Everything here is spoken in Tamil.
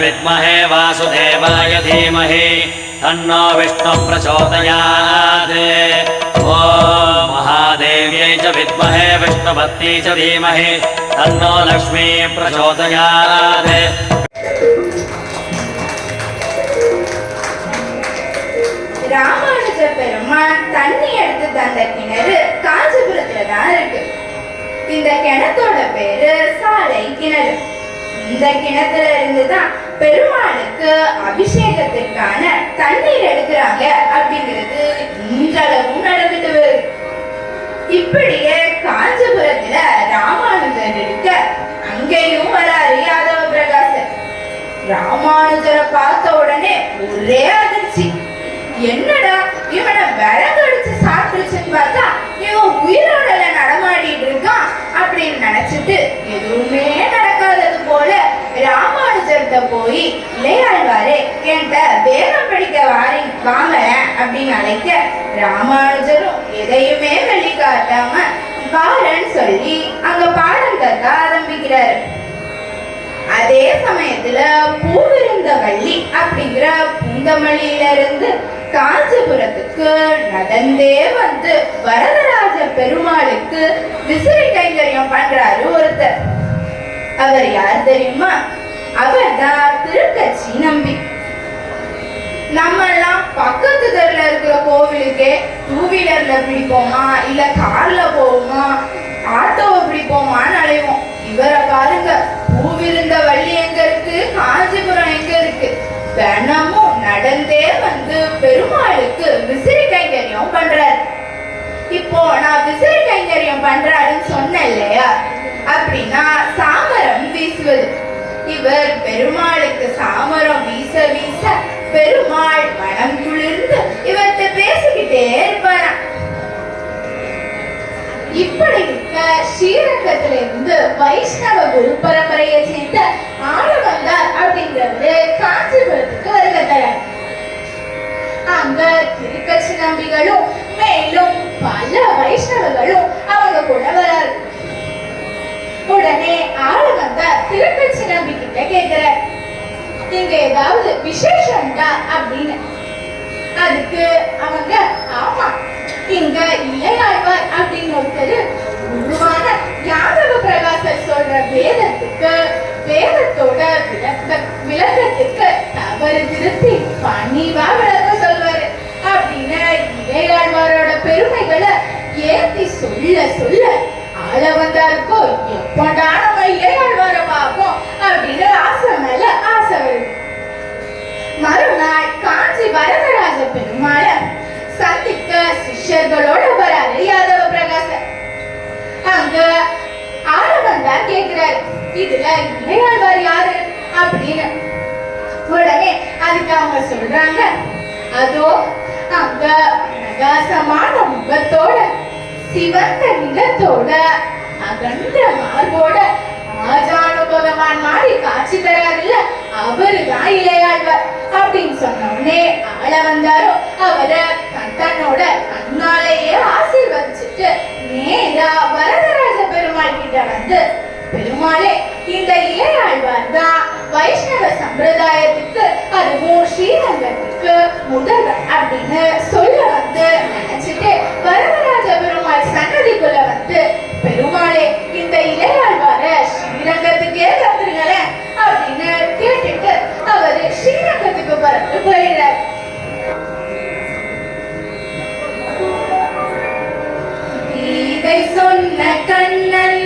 विद्महे वासुदेवाय धीमहि तन्नो विष्णुः प्रचोदयात् ॐ महादेव्यै च विद्महे विष्णुपत्नी च धीमहि तन्नो लक्ष्मी प्रचोदयात् ராமானுஜ பெருமான் தண்ணி எடுத்து தந்த கிணறு காஞ்சிபுரத்துல தான் இருக்கு இந்த கிணத்தோட பேரு சாலை கிணறு இந்த கிணத்துல இருந்து தான் பெருமாளுக்கு அபிஷேகத்திற்கான தண்ணீர் எடுக்கிறாங்க அப்படிங்கிறது இன்றளவும் நடந்துட்டு வருது. இப்படியே காஞ்சிபுரத்துல ராமானுஜர் இருக்க அங்கேயும் வராரு யாதவ பிரகாசர். ராமானுஜரை பார்த்த உடனே ஒரே அதிர்ச்சி. என்னடா இவனை வரங்க வாரி அப்படின்னு அழைக்க ராமானுஜரும் எதையுமே வெளி காட்டாம வாரன்னு சொல்லி அங்க பாடம் கற்க ஆரம்பிக்கிறாரு. அதே சமயத்துல பூவிருந்த வள்ளி அப்படிங்கிற பூந்தமல்லியில இருந்து காஞ்சிபுரத்துக்கு நடந்தே வந்து வரதராஜ பெருமாளுக்கு விசிறி கைங்கரியம் பண்றாரு ஒருத்தர். அவர் யார் தெரியுமா? அவர் தான் திருக்கட்சி நம்பி. நம்ம எல்லாம் பக்கத்து தெருல இருக்கிற கோவிலுக்கே டூ வீலர்ல பிடிப்போமா? இல்ல கார்ல போவோமா? ஆட்டோவை பிடிப்போமான்னு அலைவோம். இவரை பாருங்க பூவிருந்த வள்ளி எங்க இருக்கு? காஞ்சிபுரம் எங்க இருக்கு? தினமும் நடந்தே வந்து பெருமாளுக்கு விசிறி கைங்கரியம் பண்றாரு. இப்போ நான் விசிறி கைங்கரியம் பண்றாருன்னு சொன்னேன் இல்லையா? அப்படின்னா சாமரம் வீசுவது. இவர் பெருமாளுக்கு சாமரம் வீச வீச பெருமாள் மனம் குளிர்ந்து இவர்த்த பேசிக்கிட்டே இருப்பாராம். இப்படி இருக்க ஸ்ரீரங்கத்துல இருந்து வைஷ்ணவ குரு பரம்பரையை சேர்ந்த ஆளவந்தார் அப்படிங்கிறது காஞ்சிபுரத்துக்கு வருகிறார் அங்க திருக்கட்சி நம்பிகளும் மேலும் பல வைஷ்ணவர்களும் அவங்க கூட வராரு. உடனே ஆள வந்த திருக்கட்சி நம்பி கிட்ட இங்க ஏதாவது விசேஷம்டா அப்படின்னு. அதுக்கு அவங்க ஆமா இங்க இல்லையாழ்வார் அப்படின்னு அப்படின்னு. உடனே அதுக்கு அவங்க சொல்றாங்க அதோ அங்க பிரகாசமான முகத்தோட சிவந்த நிலத்தோட அகன்ற மார்போட ஆஜானு பகவான் மாதிரி காட்சி தராருல்ல அவரு தான் இளையாழ்வார். அப்படின்னு சொன்ன உடனே ஆள வந்தாரோ அவரை தன்னோட கண்ணாலேயே ஆசீர்வதிச்சுட்டு நேரா வரதராஜ பெருமாள் கிட்ட வந்து பெருமாளே இந்த இளையாழ்வார் தான் சம்பிரதாயத்துக்கு அதுவும் ஸ்ரீரங்கத்துக்கு முதல்வர் அப்படின்னு சொல்ல வந்து நினைச்சிட்டு வரவராஜ பெருமாள் சன்னதிக்குள்ள வந்து பெருமாளே இந்த இளையாழ்வார ஸ்ரீரங்கத்துக்கே தந்துருங்களேன் அப்படின்னு கேட்டுட்டு அவரு ஸ்ரீரங்கத்துக்கு பறந்து போயிடுறாரு. சொன்ன கண்ணன்